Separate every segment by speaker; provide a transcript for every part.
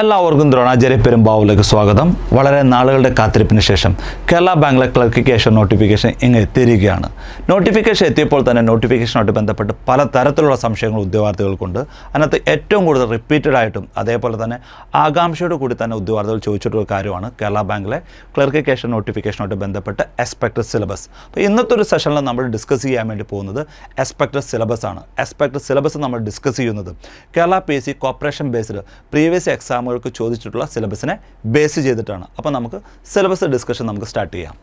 Speaker 1: എല്ലാവർക്കും ദ്രോണാചാര്യ പെരുമ്പാവിലേക്ക് സ്വാഗതം. വളരെ നാളുകളുടെ കാത്തിരിപ്പിന് ശേഷം കേരള ബാങ്കിലെ ക്ലർക്കിക്കേഷൻ നോട്ടിഫിക്കേഷൻ ഇങ്ങ് എത്തിയിരിക്കുകയാണ്. നോട്ടിഫിക്കേഷൻ എത്തിയപ്പോൾ തന്നെ നോട്ടിഫിക്കേഷനുമായിട്ട് ബന്ധപ്പെട്ട് പല തരത്തിലുള്ള സംശയങ്ങൾ ഉദ്യോഗാർത്ഥികൾക്കുണ്ട്. അതിനകത്ത് ഏറ്റവും കൂടുതൽ റിപ്പീറ്റഡ് ആയിട്ടും അതേപോലെ തന്നെ ആകാംക്ഷയോട് കൂടി തന്നെ ഉദ്യോഗാർത്ഥികൾ ചോദിച്ചിട്ടുള്ള കാര്യമാണ് കേരള ബാങ്കിലെ ക്ലർക്കിക്കേഷൻ നോട്ടിഫിക്കേഷനുമായിട്ട് ബന്ധപ്പെട്ട് എക്സ്പെക്ടഡ് സിലബസ് അപ്പോൾ ഇന്നത്തെ ഒരു സെഷനിൽ നമ്മൾ ഡിസ്കസ് ചെയ്യാൻ വേണ്ടി പോകുന്നത് എക്സ്പെക്ടഡ് സിലബസ് ആണ്. എക്സ്പെക്ടഡ് സിലബസ് നമ്മൾ ഡിസ്കസ് ചെയ്യുന്നത് Kerala P C cooperation based previous എക്സാമുകൾക്ക് ചോദിച്ചിട്ടുള്ള സിലബസിനെ ബേസ് ചെയ്തിട്ടാണ്. അപ്പോൾ നമുക്ക് സിലബസ് ഡിസ്കഷൻ നമുക്ക് സ്റ്റാർട്ട് ചെയ്യാം.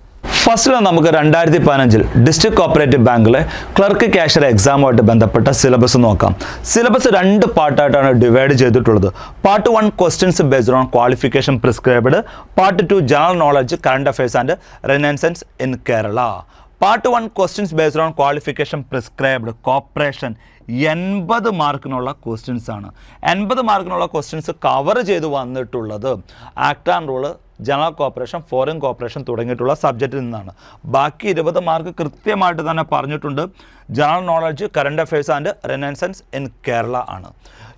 Speaker 1: ഫസ്റ്റിൽ നമുക്ക് രണ്ടായിരത്തി പതിനഞ്ചിൽ ഡിസ്ട്രിക്ട് കോപ്പറേറ്റീവ് ബാങ്കിലെ ക്ലർക്ക് ക്യാഷർ എക്സാമുമായിട്ട് ബന്ധപ്പെട്ട സിലബസ് നോക്കാം. സിലബസ് രണ്ട് പാർട്ടായിട്ടാണ് ഡിവൈഡ് ചെയ്തിട്ടുള്ളത്. Part one questions based on qualification prescribed part two general knowledge current affairs and renaissance in Kerala part one questions based on qualification prescribed cooperation എൺപത് മാർക്കിനുള്ള questions ആണ്. എൺപത് മാർക്കിനുള്ള ക്വസ്റ്റ്യൻസ് കവർ ചെയ്ത് വന്നിട്ടുള്ളത് act and rule general cooperation foreign cooperation തുടങ്ങിയിട്ടുള്ള സബ്ജക്റ്റിൽ നിന്നാണ്. ബാക്കി ഇരുപത് മാർക്ക് കൃത്യമായിട്ട് തന്നെ പറഞ്ഞിട്ടുണ്ട്. General knowledge current affairs and renaissance in Kerala ആണ്.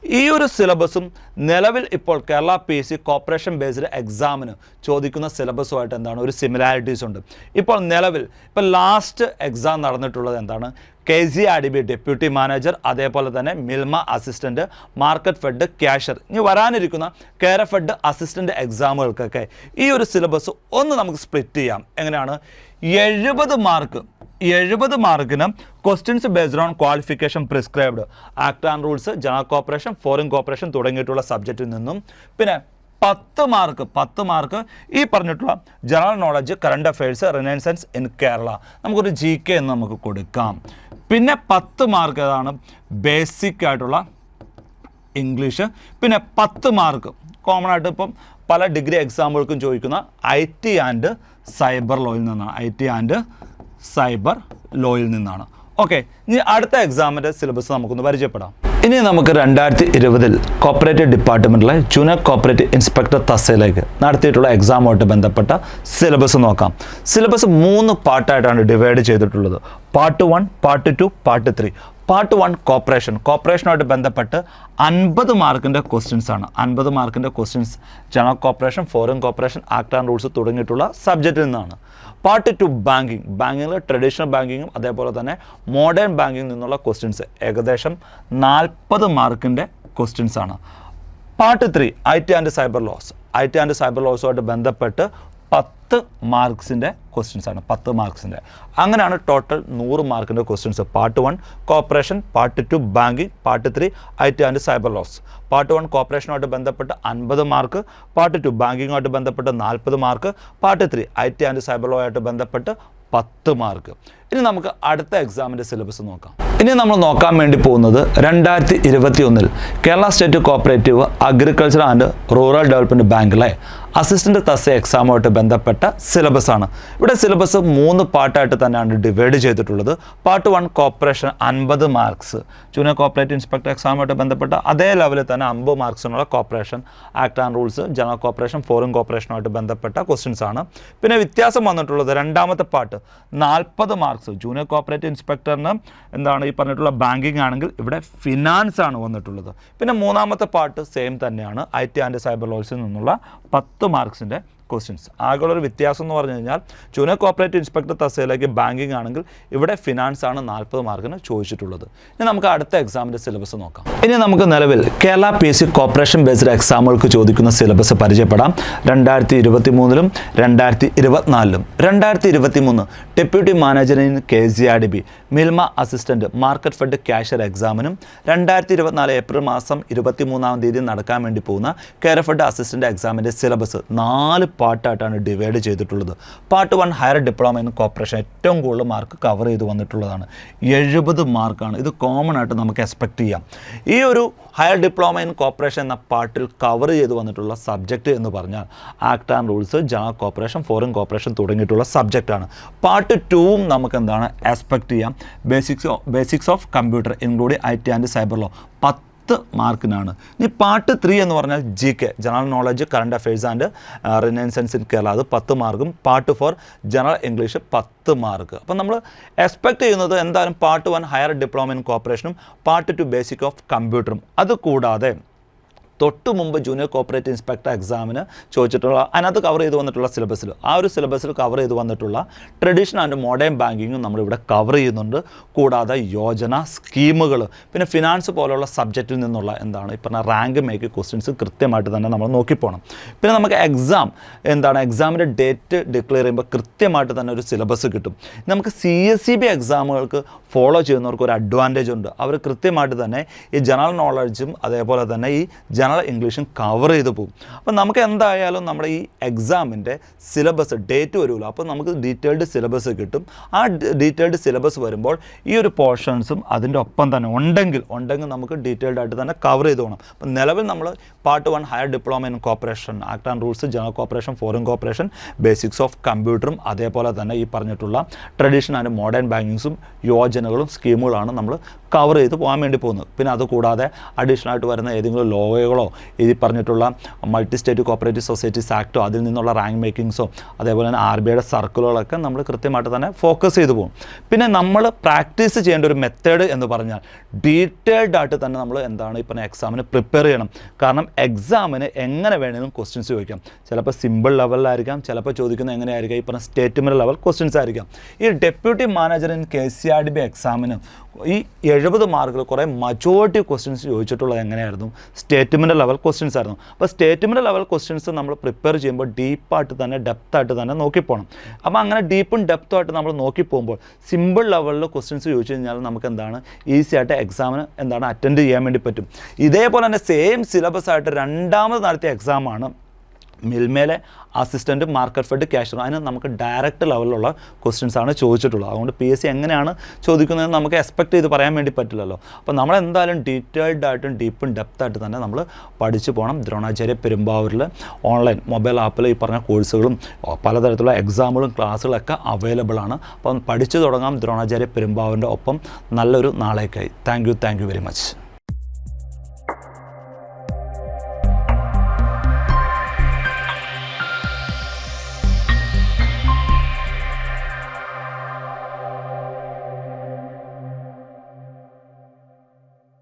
Speaker 1: ഈ ഒരു സിലബസും നിലവിൽ ഇപ്പോൾ Kerala P S C cooperation based എക്സാമിന് ചോദിക്കുന്ന സിലബസുമായിട്ട് എന്താണ്? ഒരു സിമിലാരിറ്റീസ് ഉണ്ട്. ഇപ്പോൾ നിലവിൽ ഇപ്പോൾ ലാസ്റ്റ് എക്സാം നടന്നിട്ടുള്ളത് എന്താണ്? K C R D B deputy manager അതേപോലെ തന്നെ Milma assistant market fed cashier ഇനി വരാനിരിക്കുന്ന കേര ഫെഡ് അസിസ്റ്റന്റ് എക്സാമുകൾക്കൊക്കെ ഈ ഒരു സിലബസ് ഒന്ന് നമുക്ക് സ്പ്ലിറ്റ് ചെയ്യാം. എങ്ങനെയാണ്? എഴുപത് മാർക്ക് എഴുപത് മാർക്കിന് questions based on qualification prescribed act and rules general cooperation foreign cooperation തുടങ്ങിയിട്ടുള്ള സബ്ജക്റ്റിൽ നിന്നും. പിന്നെ പത്ത് മാർക്ക് പത്ത് മാർക്ക് ഈ പറഞ്ഞിട്ടുള്ള general knowledge current affairs renaissance in Kerala നമുക്കൊരു ജി കെ എന്ന് നമുക്ക് കൊടുക്കാം. പിന്നെ പത്ത് മാർക്ക് ഏതാണ്? ബേസിക് ആയിട്ടുള്ള ഇംഗ്ലീഷ് പിന്നെ പത്ത് മാർക്ക് കോമൺ ആയിട്ട് ഇപ്പം പല ഡിഗ്രി എക്സാമ്പിൾക്കും ചോദിക്കുന്ന ഐ ടി ആൻഡ് സൈബർ ലോയിൽ നിന്നാണ്. ഐ ടി ആൻഡ് സൈബർ ലോയിൽ നിന്നാണ്. ഓക്കെ ഇനി അടുത്ത എക്സാമിന്റെ സിലബസ് നമുക്കൊന്ന് പരിചയപ്പെടാം. ഇനി നമുക്ക് രണ്ടായിരത്തി ഇരുപതിൽ കോപ്പറേറ്റീവ് ഡിപ്പാർട്ട്മെന്റിലെ ജൂനിയർ കോപ്പറേറ്റീവ് ഇൻസ്പെക്ടർ തസയിലേക്ക് നടത്തിയിട്ടുള്ള എക്സാമുമായിട്ട് ബന്ധപ്പെട്ട സിലബസ് നോക്കാം. സിലബസ് മൂന്ന് പാർട്ടായിട്ടാണ് ഡിവൈഡ് ചെയ്തിട്ടുള്ളത്. Part one part two part three part one cooperation കോപ്പറേഷനുമായിട്ട് ബന്ധപ്പെട്ട് അൻപത് മാർക്കിന്റെ ക്വസ്റ്റ്യൻസ് ആണ്. അൻപത് മാർക്കിന്റെ questions general cooperation foreign cooperation act and rules തുടങ്ങിയിട്ടുള്ള സബ്ജക്റ്റിൽ നിന്നാണ്. Part two banking. ബാങ്കിങ്ങിൽ ട്രഡീഷണൽ ബാങ്കിങ്ങും അതേപോലെ തന്നെ മോഡേൺ ബാങ്കിങ്ങിൽ നിന്നുള്ള ക്വസ്റ്റ്യൻസ്. ഏകദേശം നാൽപ്പത് മാർക്കിന്റെ ക്വസ്റ്റ്യൻസ് ആണ്. Part three I T and cyber laws. I T and cyber ലോസുമായിട്ട് ബന്ധപ്പെട്ട് പത്ത് മാർക്സിന്റെ ക്വസ്റ്റ്യൻസ് ആണ് പത്ത് മാർക്സിന്റെ അങ്ങനെയാണ് ടോട്ടൽ നൂറ് മാർക്കിന്റെ questions part one cooperation part two banking part three I T and cyber laws part one കോപ്പറേഷനുമായിട്ട് ബന്ധപ്പെട്ട് അൻപത് മാർക്ക് പാർട്ട് ടു ബാങ്കിങ്ങുമായിട്ട് ബന്ധപ്പെട്ട് നാൽപ്പത് mark part three I T and cyber law ആയിട്ട് ബന്ധപ്പെട്ട് പത്ത് മാർക്ക് ഇനി നമുക്ക് അടുത്ത എക്സാമിന്റെ സിലബസ് നോക്കാം. ഇനി നമ്മൾ നോക്കാൻ വേണ്ടി പോകുന്നത് രണ്ടായിരത്തി ഇരുപത്തി ഒന്നിൽ Kerala state cooperative agriculture and rural development ബാങ്കിലെ അസിസ്റ്റന്റ് തസ എക്സാമുമായിട്ട് ബന്ധപ്പെട്ട സിലബസാണ്. ഇവിടെ സിലബസ് മൂന്ന് പാർട്ടായിട്ട് തന്നെയാണ് ഡിവൈഡ് ചെയ്തിട്ടുള്ളത്. പാർട്ട് വൺ കോപ്പറേഷൻ അൻപത് മാർക്സ്. ജൂനിയർ കോപ്പറേറ്റീവ് ഇൻസ്പെക്ടർ എക്സാമുമായിട്ട് ബന്ധപ്പെട്ട അതേ ലെവലിൽ തന്നെ അമ്പത് മാർക്സിനുള്ള cooperation act and rules general cooperation foreign കോപ്പറേഷനുമായിട്ട് ബന്ധപ്പെട്ട ക്വസ്റ്റ്യൻസ് ആണ്. പിന്നെ വ്യത്യാസം വന്നിട്ടുള്ളത് രണ്ടാമത്തെ പാർട്ട് നാൽപ്പത് മാർക്സ്. ജൂനിയർ കോപ്പറേറ്റീവ് ഇൻസ്പെക്ടറിന് എന്താണ് ഈ പറഞ്ഞിട്ടുള്ള ബാങ്കിങ് ആണെങ്കിൽ ഇവിടെ ഫിനാൻസ് ആണ് വന്നിട്ടുള്ളത്. പിന്നെ മൂന്നാമത്തെ പാർട്ട് സെയിം തന്നെയാണ്. ഐ ടി ആൻഡ് സൈബർ ലോസിൽ നിന്നുള്ള പത്ത് മാർക്സിന്റെ ക്വസ്റ്റ്യൻസ് ആകെയുള്ള ഒരു വ്യത്യാസം എന്ന് പറഞ്ഞു കഴിഞ്ഞാൽ ചുന കോപ്പറേറ്റീവ് ഇൻസ്പെക്ടർ തസ്സയിലേക്ക് ബാങ്കിങ് ആണെങ്കിൽ ഇവിടെ ഫിനാൻസ് ആണ് നാൽപ്പത് മാർക്കിന് ചോദിച്ചിട്ടുള്ളത്. ഇനി നമുക്ക് അടുത്ത എക്സാമിന്റെ സിലബസ് നോക്കാം. ഇനി നമുക്ക് നിലവിൽ Kerala P C cooperation based എക്സാമുകൾക്ക് ചോദിക്കുന്ന സിലബസ് പരിചയപ്പെടാം. രണ്ടായിരത്തി ഇരുപത്തി മൂന്നിലും രണ്ടായിരത്തി ഇരുപത്തിനാലിലും രണ്ടായിരത്തി ഇരുപത്തി മൂന്ന് deputy മാനേജറിൻ K C R D B Milma assistant market fed cashier എക്സാമിനും രണ്ടായിരത്തി ഇരുപത്തിനാല് ഏപ്രിൽ മാസം ഇരുപത്തി മൂന്നാം തീയതി നടക്കാൻ വേണ്ടി പോകുന്ന കെയർ ഫെഡ് അസിസ്റ്റന്റ് എക്സാമിന്റെ സിലബസ് നാല് പാർട്ടായിട്ടാണ് ഡിവൈഡ് ചെയ്തിട്ടുള്ളത്. പാർട്ട് വൺ ഹയർ ഡിപ്ലോമ എന്ന കോപ്പറേഷൻ ഏറ്റവും കൂടുതൽ മാർക്ക് കവർ ചെയ്ത് വന്നിട്ടുള്ളതാണ്. എഴുപത് മാർക്കാണ് ഇത് കോമൺ ആയിട്ട് നമുക്ക് എക്സ്പെക്റ്റ് ചെയ്യാം. ഈ ഒരു ഹയർ ഡിപ്ലോമ ഇൻ കോപ്പറേഷൻ എന്ന പാർട്ടിൽ കവർ ചെയ്ത് വന്നിട്ടുള്ള സബ്ജക്റ്റ് എന്ന് പറഞ്ഞാൽ act and rules general cooperation foreign cooperation തുടങ്ങിയിട്ടുള്ള സബ്ജക്റ്റാണ് പാർട്ട് ടൂവും നമുക്ക് എന്താണ്? എക്സ്പെക്റ്റ് ചെയ്യാം. Basics basics of computer including I T and cyber law പത്ത് മാർക്കിനാണ്. ഇനി പാർട്ട് ത്രീ എന്ന് പറഞ്ഞാൽ G K general knowledge current affairs and renaissance in Kerala അത് പത്ത് മാർക്കും. പാർട്ട് ഫോർ ജനറൽ ഇംഗ്ലീഷ് പത്ത് മാർക്ക്. അപ്പം നമ്മൾ എക്സ്പെക്ട് ചെയ്യുന്നത് എന്തായാലും part one higher diploma in കോപ്പറേഷനും part two basic of കമ്പ്യൂട്ടറും അത് കൂടാതെ തൊട്ട് മുമ്പ് ജൂനിയർ കോപ്പറേറ്റീവ് ഇൻസ്പെക്ടർ എക്സാമിന് ചോദിച്ചിട്ടുള്ള അതിനകത്ത് കവർ ചെയ്ത് വന്നിട്ടുള്ള സിലബസിൽ ആ ഒരു സിലബസിൽ കവർ ചെയ്ത് വന്നിട്ടുള്ള ട്രഡീഷണൽ ആൻഡ് മോഡേൺ ബാങ്കിങ്ങും നമ്മളിവിടെ കവർ ചെയ്യുന്നുണ്ട്. കൂടാതെ യോജന സ്കീമുകൾ പിന്നെ ഫിനാൻസ് പോലുള്ള സബ്ജക്റ്റിൽ നിന്നുള്ള എന്താണ് പറഞ്ഞ റാങ്ക് മേക്ക് ക്വസ്റ്റ്യൻസ് കൃത്യമായിട്ട് തന്നെ നമ്മൾ നോക്കിപ്പോണം. പിന്നെ നമുക്ക് എക്സാം എന്താണ് എക്സാമിന്റെ ഡേറ്റ് ഡിക്ലെയർ ചെയ്യുമ്പോൾ കൃത്യമായിട്ട് തന്നെ ഒരു സിലബസ് കിട്ടും. നമുക്ക് സി എസ് സി ബി എക്സാമുകൾക്ക് ഫോളോ ചെയ്യുന്നവർക്ക് ഒരു അഡ്വാന്റേജ് ഉണ്ട്. അവർ കൃത്യമായിട്ട് തന്നെ ഈ ജനറൽ നോളജും അതേപോലെ തന്നെ ഈ ജനറൽ ഇംഗ്ലീഷും കവർ ചെയ്ത് പോകും. അപ്പോൾ നമുക്ക് എന്തായാലും നമ്മുടെ ഈ എക്സാമിന്റെ സിലബസ് ഡേറ്റ് വരുമല്ലോ അപ്പോൾ നമുക്ക് ഡീറ്റെയിൽഡ് സിലബസ് കിട്ടും. ആ ഡീറ്റെയിൽഡ് സിലബസ് വരുമ്പോൾ ഈ ഒരു പോർഷൻസും അതിന്റെ ഒപ്പം തന്നെ ഉണ്ടെങ്കിൽ ഉണ്ടെങ്കിൽ നമുക്ക് ഡീറ്റെയിൽഡ് ആയിട്ട് തന്നെ കവർ ചെയ്ത് പോകണം അപ്പം നിലവിൽ നമ്മൾ part one higher diploma in cooperation act and rules general cooperation foreign cooperation basics of കമ്പ്യൂട്ടറും അതേപോലെ തന്നെ ഈ പറഞ്ഞിട്ടുള്ള ട്രഡീഷണൽ ആൻഡ് മോഡേൺ ബാങ്കിങ്സും യോജനകളും സ്കീമുകളാണ് നമ്മൾ കവർ ചെയ്ത് പോകാൻ വേണ്ടി പോകുന്നത്. പിന്നെ അതുകൂടാതെ അഡീഷണൽ ആയിട്ട് വരുന്ന ഏതെങ്കിലും ലോകളോ ഈ പറഞ്ഞിട്ടുള്ള മൾട്ടി സ്റ്റേറ്റ് കോപ്പറേറ്റീവ് സൊസൈറ്റീസ് ആക്റ്റോ അതിൽ നിന്നുള്ള റാങ്ക് മേക്കിങ്സോ അതേപോലെ തന്നെ ആർ ബി ഐയുടെ സർക്കിളുകളൊക്കെ നമ്മൾ കൃത്യമായിട്ട് തന്നെ ഫോക്കസ് ചെയ്തു പോകും. പിന്നെ നമ്മൾ പ്രാക്ടീസ് ചെയ്യേണ്ട ഒരു മെത്തേഡ് എന്ന് പറഞ്ഞാൽ ഡീറ്റെയിൽഡ് ആയിട്ട് തന്നെ നമ്മൾ എന്താണ് പറഞ്ഞ എക്സാമിന് പ്രിപ്പയർ ചെയ്യണം. കാരണം എക്സാമിന് എങ്ങനെ വേണമെങ്കിലും ക്വസ്റ്റ്യൻസ് ചോദിക്കാം. ചിലപ്പോൾ സിമ്പിൾ ലെവലിലായിരിക്കാം ചിലപ്പോൾ ചോദിക്കുന്നത് എങ്ങനെയായിരിക്കാം ഈ പറഞ്ഞ ലെവൽ ക്വസ്റ്റ്യൻസ് ആയിരിക്കാം. ഈ deputy manager in K C R D B എക്സാമിന് ഈ എഴുപത് മാർക്കിൽ കുറേ മജോറിറ്റി ക്വസ്റ്റ്യൻസ് ചോദിച്ചിട്ടുള്ളത് എങ്ങനെയായിരുന്നു? സ്റ്റേറ്റ്മെന്റ് ലെവൽ ക്വസ്റ്റ്യൻസ് ആയിരുന്നു. അപ്പോൾ സ്റ്റേറ്റ്മെന്റ് ലെവൽ ക്വസ്റ്റ്യൻസ് നമ്മൾ പ്രിപ്പയർ ചെയ്യുമ്പോൾ ഡീപ്പായിട്ട് തന്നെ ഡെപ്തായിട്ട് തന്നെ നോക്കിപ്പോകണം അപ്പോൾ അങ്ങനെ ഡീപ്പും ഡെപ്തും ആയിട്ട് നമ്മൾ നോക്കി പോകുമ്പോൾ സിമ്പിൾ ലെവലിൽ ക്വസ്റ്റ്യൻസ് ചോദിച്ചു കഴിഞ്ഞാൽ നമുക്ക് എന്താണ്? ഈസി ആയിട്ട് എക്സാമിന് എന്താണ്? അറ്റൻഡ് ചെയ്യാൻ വേണ്ടി പറ്റും. ഇതേപോലെ തന്നെ സെയിം സിലബസ് ആയിട്ട് രണ്ടാമത് നടത്തിയ എക്സാമാണ് മിൽമേലെ അസിസ്റ്റന്റ് മാർക്കറ്റ് ഫെഡ് ക്യാഷർ അതിന് നമുക്ക് ഡയറക്റ്റ് ലെവലിലുള്ള ക്വസ്റ്റ്യൻസ് ആണ് ചോദിച്ചിട്ടുള്ളത്. അതുകൊണ്ട് പി എസ് സി എങ്ങനെയാണ് ചോദിക്കുന്നതെന്ന് നമുക്ക് എക്സ്പെക്ട് ചെയ്ത് പറയാൻ വേണ്ടി പറ്റില്ലല്ലോ. അപ്പോൾ നമ്മൾ എന്തായാലും ഡീറ്റെയിൽഡ് ആയിട്ടും ഡീപ്പും ഡെപ്തായിട്ട് തന്നെ നമ്മൾ പഠിച്ചു പോകണം ദ്രോണാചാര്യ പെരുമ്പാവൂരിൽ ഓൺലൈൻ മൊബൈൽ ആപ്പിൽ ഈ പറഞ്ഞ കോഴ്സുകളും പലതരത്തിലുള്ള എക്സാമുകളും ക്ലാസ്സുകളൊക്കെ അവൈലബിൾ ആണ്. അപ്പം പഠിച്ചു തുടങ്ങാം ദ്രോണാചാര്യ പെരുമ്പാവൂരിന്റെ ഒപ്പം. നല്ലൊരു നാളേക്കായി. Thank you thank you very much